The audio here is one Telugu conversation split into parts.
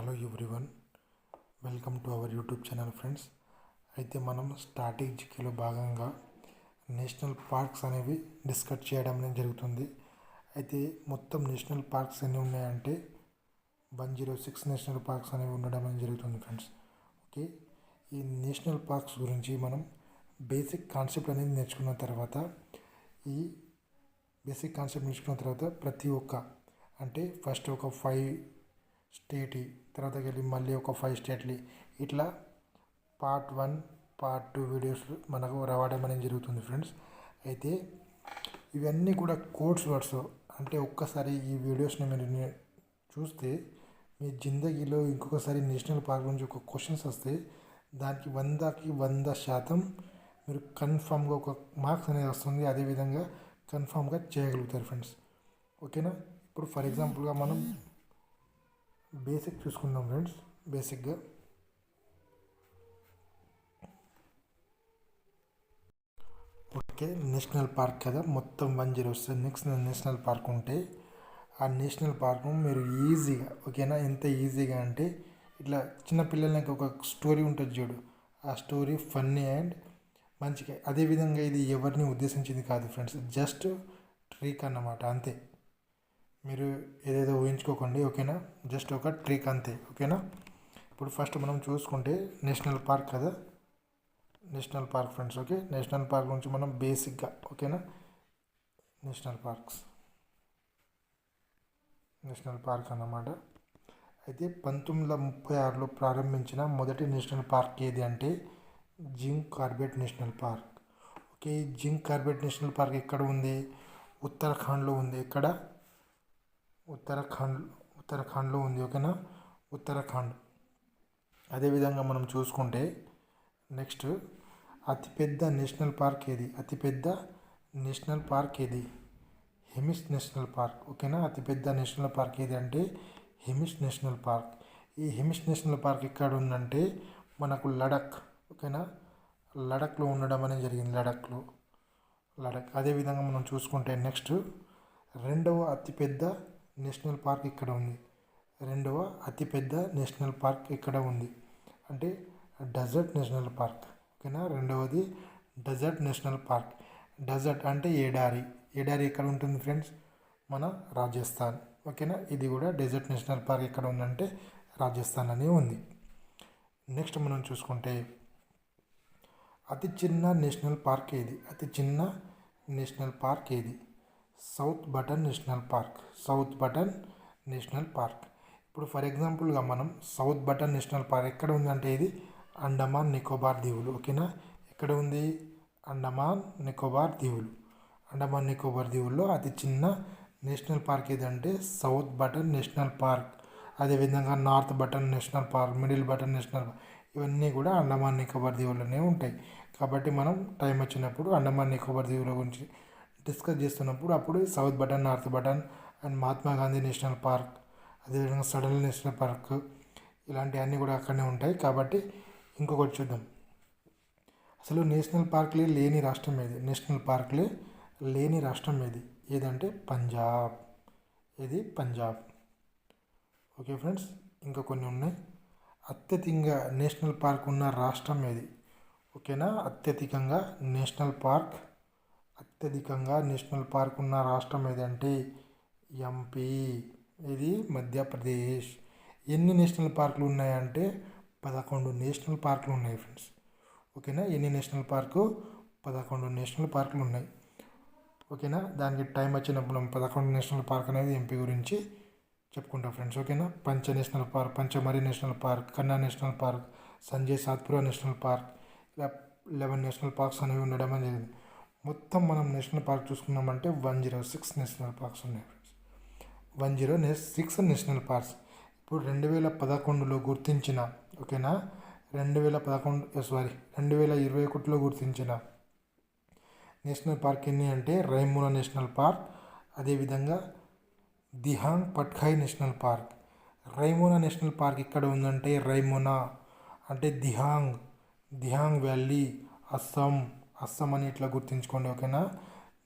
Hello everyone welcome to our YouTube channel friends అయితే మనం స్ట్రాటజీలో భాగంగా నేషనల్ పార్క్స్ అనేవి డిస్కస్ చేయడం అనేది జరుగుతుంది. అయితే మొత్తం నేషనల్ పార్క్స్ ఎన్ని ఉన్నాయంటే one zero six national parks అనేవి ఉండడం అనేది జరుగుతుంది ఫ్రెండ్స్ ఓకే ఈ నేషనల్ పార్క్స్ గురించి మనం బేసిక్ కాన్సెప్ట్ అనేది నేర్చుకున్న తర్వాత ఈ బేసిక్ కాన్సెప్ట్ నేర్చుకున్న తర్వాత ప్రతి ఒక్క అంటే ఫస్ట్ ఒక ఫైవ్ స్టేట్ తర్వాత వెళ్ళి మళ్ళీ ఒక ఫైవ్ స్టేట్లీ ఇట్లా part one part two videos మనకు రావడం అనేది జరుగుతుంది ఫ్రెండ్స్ అయితే ఇవన్నీ కూడా కోడ్స్ వర్డ్స్ అంటే ఒక్కసారి ఈ వీడియోస్ని మీరు చూస్తే మీ జిందగీలో ఇంకొకసారి నేషనల్ పార్క్ నుంచి ఒక క్వశ్చన్స్ వస్తే దానికి వందకి వంద శాతం మీరు కన్ఫామ్గా ఒక మార్క్స్ అనేది వస్తుంది. అదేవిధంగా కన్ఫామ్గా చేయగలుగుతారు ఫ్రెండ్స్ ఓకేనా? ఇప్పుడు ఫర్ ఎగ్జాంపుల్గా మనం బేసిక్ చూసుకుందాం ఫ్రెండ్స్ బేసిక్గా. ఓకే నేషనల్ పార్క్ కదా మొత్తం వన్ జీరో వస్తుంది. నెక్స్ట్ నేషనల్ పార్క్ ఉంటే ఆ నేషనల్ పార్క్ మీరు ఈజీగా ఓకేనా? ఎంత ఈజీగా అంటే ఇట్లా చిన్న పిల్లలకి ఒక స్టోరీ ఉంటుంది చూడు. ఆ స్టోరీ ఫన్నీ అండ్ మంచిగా అదేవిధంగా ఇది ఎవరిని ఉద్దేశించింది కాదు ఫ్రెండ్స్. జస్ట్ ట్రీక్ అన్నమాట అంతే. మీరు ఏదేదో ఊహించుకోకండి ఓకేనా? జస్ట్ ఒక ట్రిక్ అంతే ఓకేనా? ఇప్పుడు ఫస్ట్ మనం చూసుకుంటే నేషనల్ పార్క్ కదా? National park friends okay? National park గురించి మనం బేసిక్గా ఓకేనా? National parks. నేషనల్ పార్క్ అన్నమాట. అయితే పంతొమ్మిది వందల ముప్పై ఆరులో ప్రారంభించిన మొదటి నేషనల్ పార్క్ ఏది అంటే Jim Corbett national park. Okay ఈ జింక్ కార్బెట్ నేషనల్ పార్క్ ఎక్కడ ఉంది? ఉత్తరాఖండ్లో ఉంది ఎక్కడ? ఉత్తరాఖండ్ ఉత్తరాఖండ్లో ఉంది ఓకేనా? ఉత్తరాఖండ్. అదేవిధంగా మనం చూసుకుంటే నెక్స్ట్ అతిపెద్ద నేషనల్ పార్క్ ఏది? అతిపెద్ద నేషనల్ పార్క్ ఏది? హెమిస్ నేషనల్ పార్క్ ఓకేనా? అతిపెద్ద నేషనల్ పార్క్ ఏది అంటే హెమిస్ నేషనల్ పార్క్. ఈ హెమిస్ నేషనల్ పార్క్ ఎక్కడ ఉందంటే మనకు లడక్ ఓకేనా? లడఖ్లో ఉండడం అనేది జరిగింది లడఖ్లో లడక్. అదేవిధంగా మనం చూసుకుంటే నెక్స్ట్ రెండవ అతిపెద్ద నేషనల్ పార్క్ ఇక్కడ ఉంది. రెండవ అతిపెద్ద నేషనల్ పార్క్ ఇక్కడ ఉంది. అంటే డెజర్ట్ నేషనల్ పార్క్. ఓకేనా? రెండవది డెజర్ట్ నేషనల్ పార్క్. డెజర్ట్ అంటే ఏడారి. ఏడారి ఎక్కడ ఉంటుంది ఫ్రెండ్స్? మన రాజస్థాన్. ఓకేనా? ఇది కూడా డెజర్ట్ నేషనల్ పార్క్ ఎక్కడ ఉందంటే రాజస్థాన్ అని ఉంది. నెక్స్ట్ మనం చూసుకుంటే అతి చిన్న నేషనల్ పార్క్ ఏది? అతి చిన్న నేషనల్ పార్క్ ఏది? South Button national park South Button national park. ఇప్పుడు ఫర్ ఎగ్జాంపుల్గా మనం సౌత్ బటన్ నేషనల్ పార్క్ ఎక్కడ ఉందంటే ఇది అండమాన్ నికోబార్ దీవులు ఓకేనా? ఎక్కడ ఉంది? అండమాన్ నికోబార్ దీవులు. అండమాన్ నికోబార్ దీవుల్లో అతి చిన్న నేషనల్ పార్క్ ఏదంటే సౌత్ బటన్ నేషనల్ పార్క్. అదేవిధంగా North Button national park Middle Button national park ఇవన్నీ కూడా అండమాన్ నికోబార్ దీవుల్లోనే ఉంటాయి. కాబట్టి మనం టైం వచ్చినప్పుడు అండమాన్ నికోబార్ దీవుల గురించి డిస్కస్ చేస్తున్నప్పుడు అప్పుడు South Button North Button and Mahatma Gandhi National Park అదేవిధంగా సడల్ నేషనల్ పార్క్ ఇలాంటివన్నీ కూడా అక్కడనే ఉంటాయి. కాబట్టి ఇంకొకటి చూద్దాం. అసలు నేషనల్ పార్క్లే లేని రాష్ట్రం ఏది? నేషనల్ పార్క్లే లేని రాష్ట్రం ఏది? ఏదంటే పంజాబ్. ఇది పంజాబ్. ఓకే ఫ్రెండ్స్ ఇంకా కొన్ని ఉన్నాయి. అత్యధికంగా నేషనల్ పార్క్ ఉన్న రాష్ట్రం ఏది? ఓకేనా? అత్యధికంగా నేషనల్ పార్క్ అత్యధికంగా నేషనల్ పార్క్ ఉన్న రాష్ట్రం ఏదంటే ఎంపీ ఇది మధ్యప్రదేశ్. ఎన్ని నేషనల్ పార్కులు ఉన్నాయంటే పదకొండు నేషనల్ పార్కులు ఉన్నాయి ఫ్రెండ్స్. ఓకేనా? ఎన్ని నేషనల్ పార్కు? పదకొండు నేషనల్ పార్కులు ఉన్నాయి. ఓకేనా? దానికి టైం వచ్చినప్పుడు పదకొండు నేషనల్ పార్క్ అనేది ఎంపీ గురించి చెప్పుకుంటాం ఫ్రెండ్స్. ఓకేనా? పంచ national park Pachmarhi national park కన్నా national park Sanjay Satpura national park ఇలా లెవెన్ నేషనల్ పార్క్స్ అనేవి ఉండడం అనేది మొత్తం మనం national park చూసుకున్నామంటే one zero six national parks ఉన్నాయి friends one zero six national parks. ఇప్పుడు రెండు వేల పదకొండులో గుర్తించిన ఓకేనా? రెండు వేల పదకొండు సారీ రెండు వేల ఇరవై ఒకటిలో గుర్తించిన నేషనల్ పార్క్ ఎన్ని అంటే రైమూల నేషనల్ పార్క్ అదేవిధంగా Dehing Patkai national park. Raimona national park ఎక్కడ ఉందంటే రైమోనా అంటే దిహాంగ్ దిహాంగ్ వ్యాలీ అస్సాం అస్సాం అని ఇట్లా గుర్తుంచుకోండి ఓకేనా?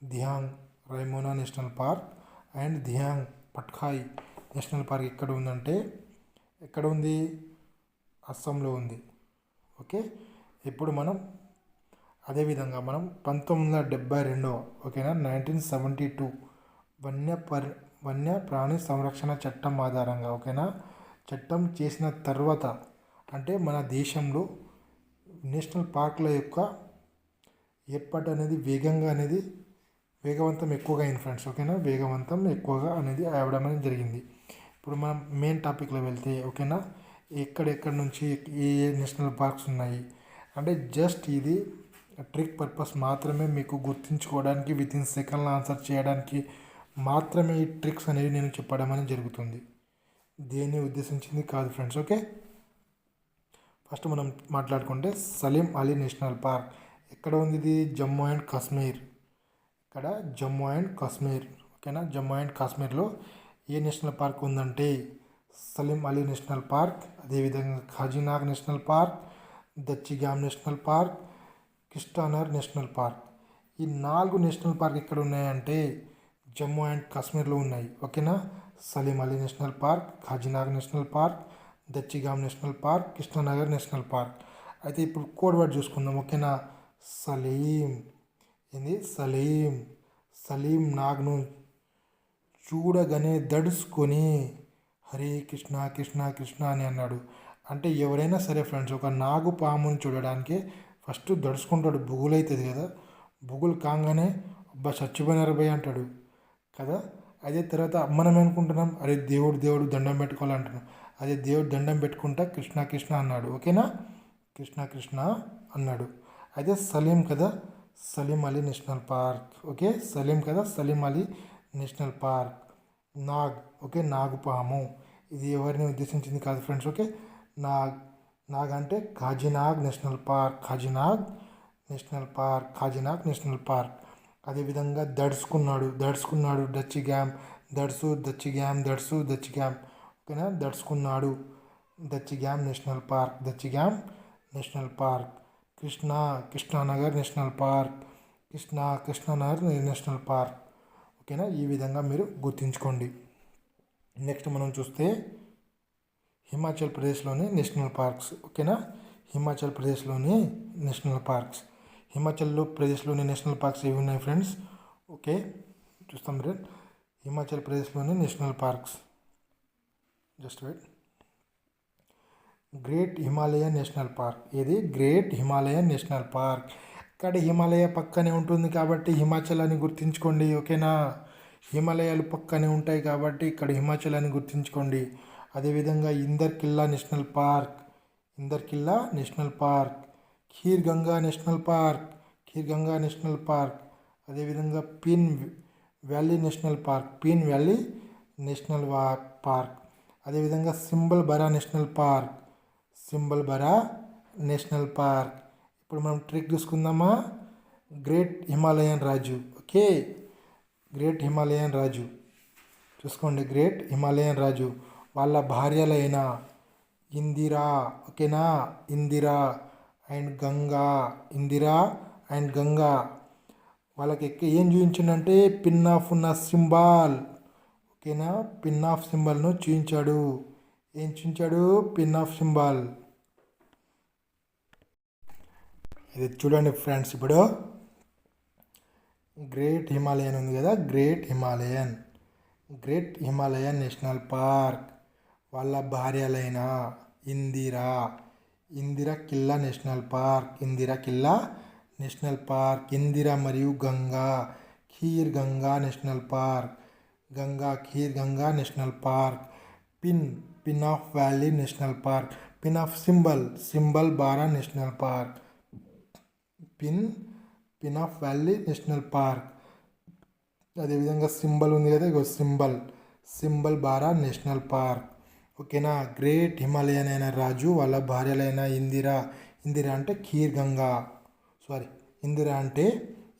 Dehing Raimona national park and Dehing Patkai national park ఎక్కడ ఉందంటే ఎక్కడ ఉంది? అస్సాంలో ఉంది ఓకే? ఇప్పుడు మనం అదేవిధంగా మనం పంతొమ్మిది వందల డెబ్బై రెండో ఓకేనా? నైన్టీన్ సెవెంటీ టూ వన్య పరి వన్య ప్రాణి సంరక్షణ చట్టం ఆధారంగా ఓకేనా? చట్టం చేసిన తర్వాత అంటే మన దేశంలో నేషనల్ పార్కుల యొక్క ఏర్పాటు అనేది వేగంగా అనేది వేగవంతం ఎక్కువగా అయింది ఫ్రెండ్స్ ఓకేనా? వేగవంతం ఎక్కువగా అనేది అవ్వడం అనేది జరిగింది. ఇప్పుడు మనం మెయిన్ టాపిక్లో వెళ్తే ఓకేనా? ఎక్కడెక్కడ నుంచి ఏ ఏ నేషనల్ పార్క్స్ ఉన్నాయి? అంటే జస్ట్ ఇది ట్రిక్ పర్పస్ మాత్రమే మీకు గుర్తుంచుకోవడానికి విత్ ఇన్ సెకండ్లో ఆన్సర్ చేయడానికి మాత్రమే ఈ ట్రిక్స్ అనేవి నేను చెప్పడం అనేది జరుగుతుంది. దేన్ని ఉద్దేశించింది కాదు ఫ్రెండ్స్ ఓకే? ఫస్ట్ మనం మాట్లాడుకుంటే సలీం అలీ నేషనల్ పార్క్. ఎక్కడ ఉంది ఇది? జమ్మూ అండ్ కాశ్మీర్. ఇక్కడ జమ్మూ అండ్ కాశ్మీర్. ఓకేనా? జమ్మూ అండ్ కాశ్మీర్లో ఏ నేషనల్ పార్క్ ఉందంటే సలీం అలీ నేషనల్ పార్క్ అదేవిధంగా Qazinag national park Dachigam national park Kishtwar national park. ఈ నాలుగు నేషనల్ పార్క్ ఎక్కడ ఉన్నాయంటే జమ్మూ అండ్ కాశ్మీర్లో ఉన్నాయి. ఓకేనా? Salim Ali national park Qazinag national park Dachigam national park Krishnanagar national park. అయితే ఇప్పుడు కోడ్ వర్డ్ చూసుకుందాం. ఓకేనా? సలీం. ఏంది? సలీం. సలీం నాగ్ను చూడగానే దడుచుకొని హరే కృష్ణ కృష్ణ కృష్ణ అని అన్నాడు. అంటే ఎవరైనా సరే ఫ్రెండ్స్ ఒక నాగు పాముని చూడడానికి ఫస్ట్ దడుచుకుంటాడు. బుగులు అవుతుంది కదా. బుగులు కాగానే అబ్బా చచ్చిపోయినారు భయ్ అంటాడు. కదా? అదే తర్వాత మనం ఏమనుకుంటున్నాం? అరే దేవుడు దేవుడు దండం పెట్టుకోవాలంటున్నాం. అదే దేవుడు దండం పెట్టుకుంటా కృష్ణ కృష్ణ అన్నాడు. ఓకేనా? కృష్ణ కృష్ణ అన్నాడు. అయితే సలీం కదా? Salim Ali national park. Okay? Salim కదా? Salim Ali national park. Nag. Okay? నాగుపాము. ఇది ఎవరిని ఉద్దేశించింది కాదు ఫ్రెండ్స్ ఓకే? నాగ్. నాగ్ అంటే Qazinag national park. Qazinag national park. Qazinag national park. అదేవిధంగా దడుచుకున్నాడు దడుచుకున్నాడు డచ్చి గ్యామ్. దడుసు దచ్చి గ్యామ్. దడుసు దచ్చి గ్యామ్. ఓకేనా? దడుచుకున్నాడు Dachigam national park. Dachigam national park. Krishna Krishnanagar national park Krishna Krishnanagar national park. ఓకేనా? ఈ విధంగా మీరు గుర్తుంచుకోండి. నెక్స్ట్ మనం చూస్తే హిమాచల్ ప్రదేశ్లోని నేషనల్ పార్క్స్. ఓకేనా? హిమాచల్ ప్రదేశ్లోని నేషనల్ పార్క్స్. హిమాచల్ ప్రదేశ్లోని నేషనల్ పార్క్స్ ఏవి ఉన్నాయి ఫ్రెండ్స్? ఓకే చూస్తాం రేట్ హిమాచల్ ప్రదేశ్లోని national parks. Just wait. Great Himalaya national park. ఇది గ్రేట్ హిమాలయన్ నేషనల్ పార్క్. ఇక్కడ హిమాలయ పక్కనే ఉంటుంది కాబట్టి హిమాచల్ అని గుర్తుంచుకోండి ఓకేనా? హిమాలయాలు పక్కనే ఉంటాయి కాబట్టి ఇక్కడ హిమాచల్ అని గుర్తుంచుకోండి. అదేవిధంగా Inder Killa national park. Inder Killa national park. Kheer Ganga national park. Kheer Ganga national park. అదేవిధంగా Pin valley national park. Pin valley national park. అదేవిధంగా Simbalbara national park. Simbalbara national park. ఇప్పుడు మనం trick చూసుకుందామా? Great Himalayan Raju. Okay? Great Himalayan Raju. చూసుకోండి గ్రేట్ హిమాలయన్ రాజు. వాళ్ళ భార్యలైన ఇందిరా ఓకేనా? ఇందిరా అండ్ గంగా. ఇందిరా అండ్ గంగా. వాళ్ళకి ఎక్క ఏం చూపించిండంటే పిన్ ఆఫ్ ఉన్న సింబాల్. ఓకేనా? పిన్ ఆఫ్ సింబల్ను చూపించాడు. ఏం చూంచాడు? Pin of symbol. ఇది చూడండి ఫ్రెండ్స్ ఇప్పుడు. గ్రేట్ హిమాలయన్ ఉంది కదా? Great Himalayan. Great Himalayan National Park. వాళ్ళ భార్యలైన Indira. Indira Killa National Park. Indira Killa national park. Indira మరియు Ganga. Kheer Ganga national park. Ganga Kheer Ganga national park. Pin Pin of valley national park Pin of Simbal Simbalbara national park Pin Pin of valley national park అదేవిధంగా సింబల్ ఉంది కదా ఇగో సింబల్ సింబల్ బారా నేషనల్ పార్క్ ఓకేనా గ్రేట్ హిమాలయన్ అయిన రాజు వాళ్ళ భార్యలైన ఇందిరా. ఇందిరా అంటే ఖీర్ గంగా. సారీ ఇందిరా అంటే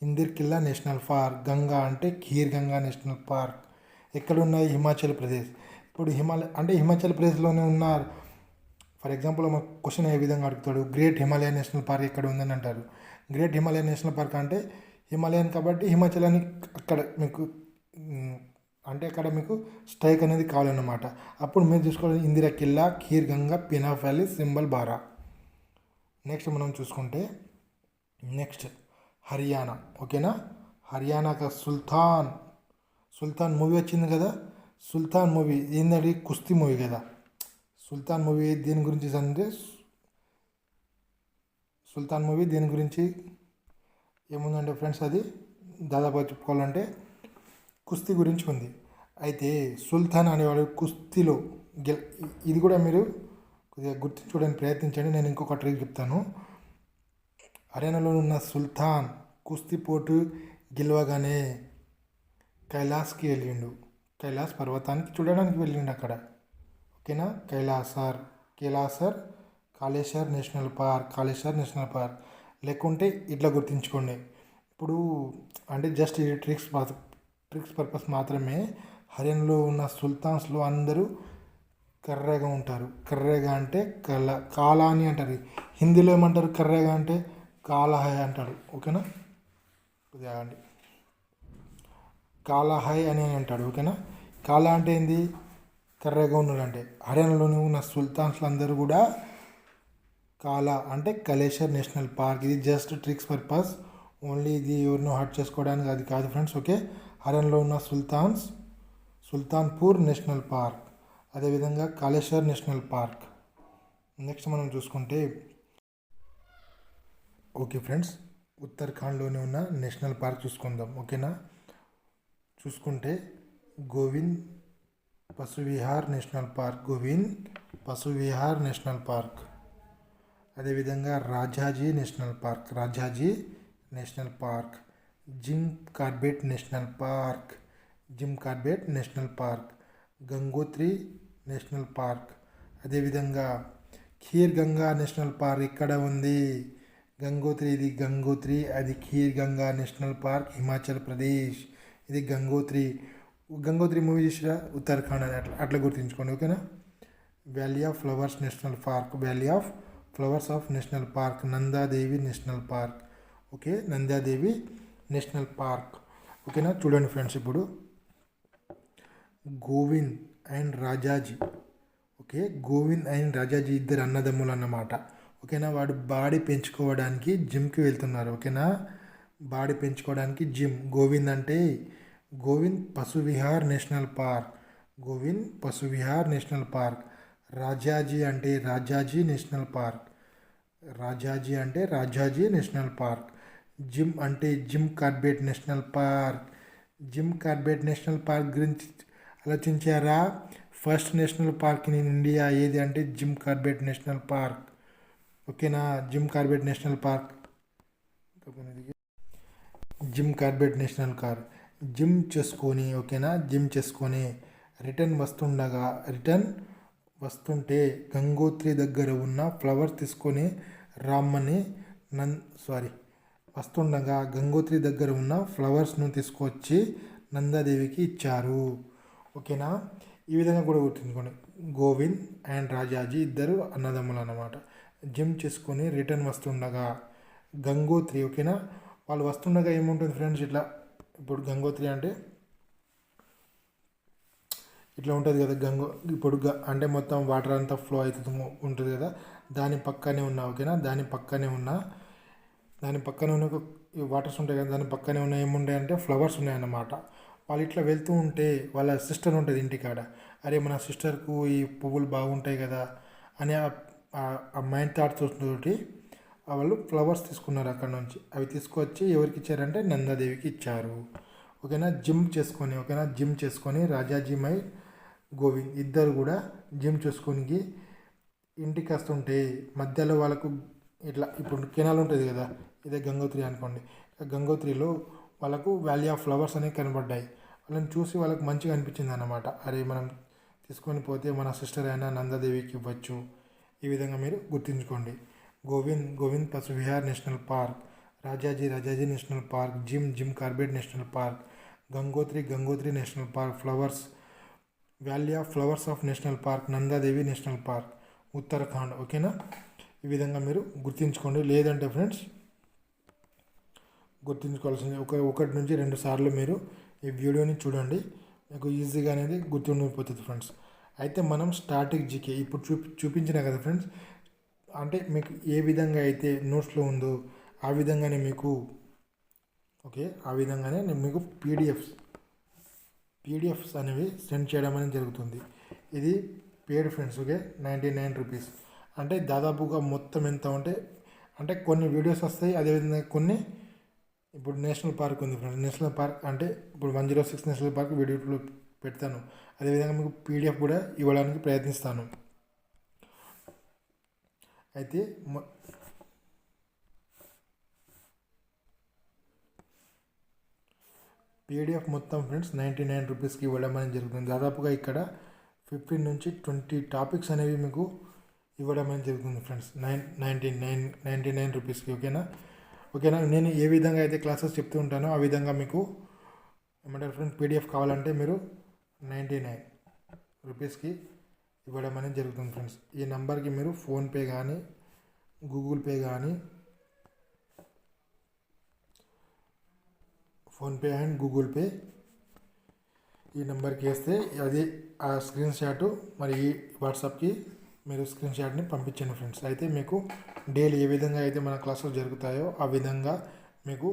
ఇందిర్ కిల్లా నేషనల్ పార్క్. గంగా అంటే ఖీర్ గంగా నేషనల్ పార్క్. ఎక్కడున్నాయి? హిమాచల్ ప్రదేశ్. ఇప్పుడు హిమాలయ అంటే హిమాచల్ ప్రదేశ్లోనే ఉన్నారు ఫర్ ఎగ్జాంపుల్ మా క్వశ్చన్ ఏ విధంగా అడుగుతాడు? గ్రేట్ హిమాలయ నేషనల్ పార్క్ ఎక్కడ ఉందని అంటారు. గ్రేట్ హిమాలయ నేషనల్ పార్క్ అంటే హిమాలయన్ కాబట్టి హిమాచల్ అని అక్కడ మీకు అంటే అక్కడ మీకు స్ట్రైక్ అనేది కావాలన్నమాట. అప్పుడు మీరు చూసుకోవాలి Indira Killa Kheer Ganga Pin of valley Simbalbara. Next మనం చూసుకుంటే నెక్స్ట్ హర్యానా. ఓకేనా? హర్యానాక సుల్తాన్. సుల్తాన్ మూవీ వచ్చింది కదా? సుల్తాన్ మూవీ ఏంటంటే కుస్తీ మూవీ కదా. సుల్తాన్ మూవీ దేని గురించి అంటే సుల్తాన్ మూవీ దేని గురించి ఏముందంటే ఫ్రెండ్స్ అది? దాదాపు చెప్పుకోవాలంటే కుస్తీ గురించి ఉంది. అయితే సుల్తాన్ అనేవాడు కుస్తీలో గెల్ ఇది కూడా మీరు కొద్దిగా గుర్తించుకోవడానికి ప్రయత్నించండి నేను ఇంకొక ట్రిక్ చెప్తాను. హర్యానాలో ఉన్న సుల్తాన్ కుస్తీ పోటు గెలవగానే కైలాస్కి వెళ్ళిండు. కైలాస్ పర్వతానికి చూడడానికి వెళ్ళిండు అక్కడ. ఓకేనా? Kalesar Kalesar Kaleshwar national park Kaleshwar national park. లేకుంటే ఇట్లా గుర్తుంచుకోండి. ఇప్పుడు అంటే జస్ట్ ఈ ట్రిక్స్ ట్రిక్స్ పర్పస్ మాత్రమే హర్యానాలో ఉన్న సుల్తాన్స్లో అందరూ కర్రెగా ఉంటారు. కర్రేగా అంటే కల కాలా అని అంటారు. హిందీలో ఏమంటారు కర్రేగా అంటే కాలహాయ్ అంటారు. ఓకేనా? కొద్దిగా అండి కాలహాయ్ అని అంటాడు ఓకేనా? కాలా అంటే ఏంది? కర్రగా ఉన్నాడు అంటే హర్యానాలోని ఉన్న సుల్తాన్స్లు అందరూ కూడా కాలా అంటే కలేశ్వర్ నేషనల్ పార్క్. ఇది జస్ట్ ట్రిక్స్ పర్పస్. ఓన్లీ ఇది ఎవరినో హర్ట్ చేసుకోవడానికి అది కాదు ఫ్రెండ్స్ ఓకే? హర్యానాలో ఉన్న సుల్తాన్స్ సుల్తాన్పూర్ నేషనల్ పార్క్. అదేవిధంగా కాళేశ్వర్ నేషనల్ పార్క్. నెక్స్ట్ మనం చూసుకుంటే ఓకే ఫ్రెండ్స్ ఉత్తరాఖండ్లోనే ఉన్న నేషనల్ పార్క్ చూసుకుందాం ఓకేనా? చూసుకుంటే Govind Pashu Vihar national park. Govind Pashu Vihar national park. అదేవిధంగా Rajaji national park. Rajaji national park. Jim Corbett national park. Jim Corbett national park. Gangotri national park. అదేవిధంగా ఖీర్ గంగా నేషనల్ పార్క్ ఇక్కడ ఉంది? గంగోత్రి ఇది గంగోత్రి అది ఖీర్ గంగా నేషనల్ పార్క్ హిమాచల్ ప్రదేశ్. ఇది గంగోత్రి. గంగోత్రి మూవీ చూసిరా? ఉత్తరాఖండ్ అని అట్లా అట్లా గుర్తుంచుకోండి ఓకేనా? Valley of flowers national park valley of flowers of national park Nanda Devi national park okay Nanda Devi national park ఓకేనా చూడండి ఫ్రెండ్స్ ఇప్పుడు. Govind and Rajaji. Okay Govind and Rajaji ఇద్దరు అన్నదమ్ములు అన్నమాట. ఓకేనా? వాడు బాడీ పెంచుకోవడానికి జిమ్కి వెళ్తున్నారు. ఓకేనా? బాడీ పెంచుకోవడానికి జిమ్ గోవింద్ అంటే Govind Pashu Vihar national park. Govind Pashu Vihar national park. Rajaji అంటే రాజాజీ నేషనల్ పార్క్. రాజాజీ అంటే రాజాజీ నేషనల్ పార్క్. జిమ్ అంటే Jim Corbett national park. Jim Corbett national park గురించి ఆలోచించారా? First national park in India ఏది అంటే జిమ్ కార్బెట్ నేషనల్ పార్క్. ఓకేనా? Jim Corbett national park. Jim Corbett national park gym చేసుకొని ఓకేనా? జిమ్ చేసుకొని రిటర్న్ వస్తుండగా రిటర్న్ వస్తుంటే గంగోత్రి దగ్గర ఉన్న ఫ్లవర్స్ తీసుకొని రామ్మని నన్ సారీ వస్తుండగా గంగోత్రి దగ్గర ఉన్న ఫ్లవర్స్ను తీసుకొచ్చి నందాదేవికి ఇచ్చారు. ఓకేనా? ఈ విధంగా కూడా గుర్తుంచుకోండి. గోవింద్ అండ్ రాజాజీ ఇద్దరు అన్నదమ్ములు అన్నమాట. జిమ్ చేసుకొని రిటర్న్ వస్తుండగా గంగోత్రి ఓకేనా? వాళ్ళు వస్తుండగా ఏముంటుంది ఫ్రెండ్స్ ఇట్లా ఇప్పుడు గంగోత్రి అంటే ఇట్లా ఉంటుంది కదా గంగో ఇప్పుడు గ అంటే మొత్తం వాటర్ అంతా ఫ్లో అవుతుంది ఉంటుంది కదా దాని పక్కనే ఉన్న ఓకేనా? దాని పక్కనే ఉన్న దాని పక్కనే ఉన్న ఈ వాటర్స్ ఉంటాయి కదా దాని పక్కనే ఉన్న ఏముంటాయి అంటే ఫ్లవర్స్ ఉన్నాయన్నమాట. వాళ్ళు ఇట్లా వెళ్తూ ఉంటే వాళ్ళ సిస్టర్ ఉంటుంది ఇంటికాడ అరే మన సిస్టర్కు ఈ పువ్వులు బాగుంటాయి కదా అని ఆ- ఆ మైండ్ థాట్స్ తోటి వాళ్ళు ఫ్లవర్స్ తీసుకున్నారు అక్కడ నుంచి. అవి తీసుకొచ్చి ఎవరికి ఇచ్చారంటే నందాదేవికి ఇచ్చారు. ఓకేనా? జిమ్ చేసుకొని ఓకేనా? జిమ్ చేసుకొని రాజాజీ మై గోవింద్ ఇద్దరు కూడా జిమ్ చేసుకొని ఇంటికి వస్తుంటే మధ్యలో వాళ్ళకు ఇట్లా ఇప్పుడు కెనాల్ ఉంటుంది కదా ఇదే గంగోత్రి అనుకోండి. గంగోత్రిలో వాళ్ళకు వ్యాలీ ఆఫ్ ఫ్లవర్స్ అనేవి కనబడ్డాయి. వాళ్ళని చూసి వాళ్ళకి మంచిగా అనిపించింది అనమాట అరే మనం తీసుకొని పోతే మన సిస్టర్ అయినా నందాదేవికి ఇవ్వచ్చు. ఈ విధంగా మీరు గుర్తుంచుకోండి. Govind Govind Pashu Vihar national park Rajaji Rajaji national park Jim Jim Corbett national park Gangotri Gangotri national park flowers valley of flowers of national park Nanda Devi national park Uttarakhand ఓకేనా? ఈ విధంగా మీరు గుర్తుంచుకోండి. లేదంటే ఫ్రెండ్స్ గుర్తుంచుకోవాల్సింది. ఒక ఒకటి నుంచి రెండు సార్లు మీరు ఈ వీడియోని చూడండి. మీకు ఈజీగా అనేది గుర్తుండిపోతుంది ఫ్రెండ్స్. అయితే మనం స్టాటిక్ జీకే ఇప్పుడు చూపి చూపించిన కదా ఫ్రెండ్స్ అంటే మీకు ఏ విధంగా అయితే నోట్స్లో ఉందో ఆ విధంగానే మీకు ఓకే ఆ విధంగానే నేను మీకు పీడిఎఫ్స్ పీడిఎఫ్స్ అనేవి సెండ్ చేయడం అనేది జరుగుతుంది. ఇది paid friends okay ninety nine rupees. అంటే దాదాపుగా మొత్తం ఎంత ఉంటే అంటే కొన్ని వీడియోస్ వస్తాయి అదేవిధంగా కొన్ని ఇప్పుడు నేషనల్ పార్క్ ఉంది ఫ్రెండ్స్. నేషనల్ పార్క్ అంటే ఇప్పుడు one zero six national park వీడియోలో పెడతాను. అదేవిధంగా మీకు పీడిఎఫ్ కూడా ఇవ్వడానికి ప్రయత్నిస్తాను. అయితే పీడిఎఫ్ మొత్తం ఫ్రెండ్స్ నైంటీ నైన్ రూపీస్కి ఇవ్వడం అనేది జరుగుతుంది. దాదాపుగా ఇక్కడ ఫిఫ్టీన్ నుంచి ట్వంటీ టాపిక్స్ అనేవి మీకు ఇవ్వడం అనేది జరుగుతుంది friends nine ninety nine ninety nine రూపీస్కి ఓకేనా? ఓకేనా? నేను ఏ విధంగా అయితే క్లాసెస్ చెప్తూ ఉంటానో ఆ విధంగా మీకు ఏమంటారు ఫ్రెండ్స్ పీడిఎఫ్ కావాలంటే మీరు నైంటీ నైన్ రూపీస్కి ఇవ్వడం అనేది జరుగుతుంది ఫ్రెండ్స్. ఈ నెంబర్కి మీరు ఫోన్పే కానీ గూగుల్ పే కానీ ఫోన్పే అండ్ గూగుల్ పే ఈ నెంబర్కి వేస్తే అది ఆ స్క్రీన్ షాట్ మరి ఈ వాట్సాప్కి మీరు స్క్రీన్ షాట్ని పంపించండి ఫ్రెండ్స్. అయితే మీకు డైలీ ఏ విధంగా అయితే మన క్లాసెస్ జరుగుతాయో ఆ విధంగా మీకు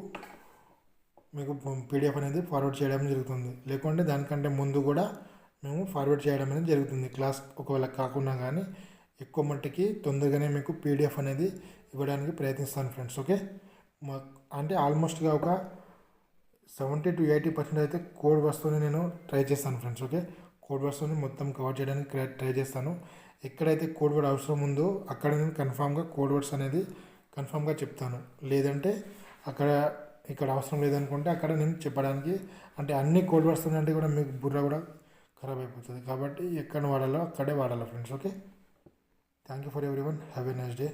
మీకు పీడిఎఫ్ అనేది ఫార్వర్డ్ చేయడం జరుగుతుంది. లేకుంటే దానికంటే ముందు కూడా మేము ఫార్వర్డ్ చేయడం అనేది జరుగుతుంది. క్లాస్ ఒకవేళ కాకుండా కానీ ఎక్కువ మట్టుకి తొందరగానే మీకు పీడిఎఫ్ అనేది ఇవ్వడానికి ప్రయత్నిస్తాను ఫ్రెండ్స్ ఓకే మా- అంటే ఆల్మోస్ట్గా ఒక సెవెంటీ టు ఎయిటీ పర్సెంట్ అయితే కోడ్ వస్తువుని నేను ట్రై చేస్తాను ఫ్రెండ్స్ ఓకే కోడ్ వస్తువుని మొత్తం కవర్ చేయడానికి ట్రై ట్రై చేస్తాను. ఎక్కడైతే కోడ్ వర్డ్ అవసరం ఉందో అక్కడ నేను కన్ఫామ్గా కోడ్ వర్డ్స్ అనేది కన్ఫామ్గా చెప్తాను. లేదంటే అక్కడ ఇక్కడ అవసరం లేదనుకుంటే అక్కడ నేను చెప్పడానికి అంటే అన్ని కోడ్ వర్డ్స్ అంటే కూడా మీకు బుర్ర కూడా ఖరాబ్ అయిపోతుంది కాబట్టి ఎక్కడ వాడాలో అక్కడే వాడాలి friends okay thank you for everyone have a nice day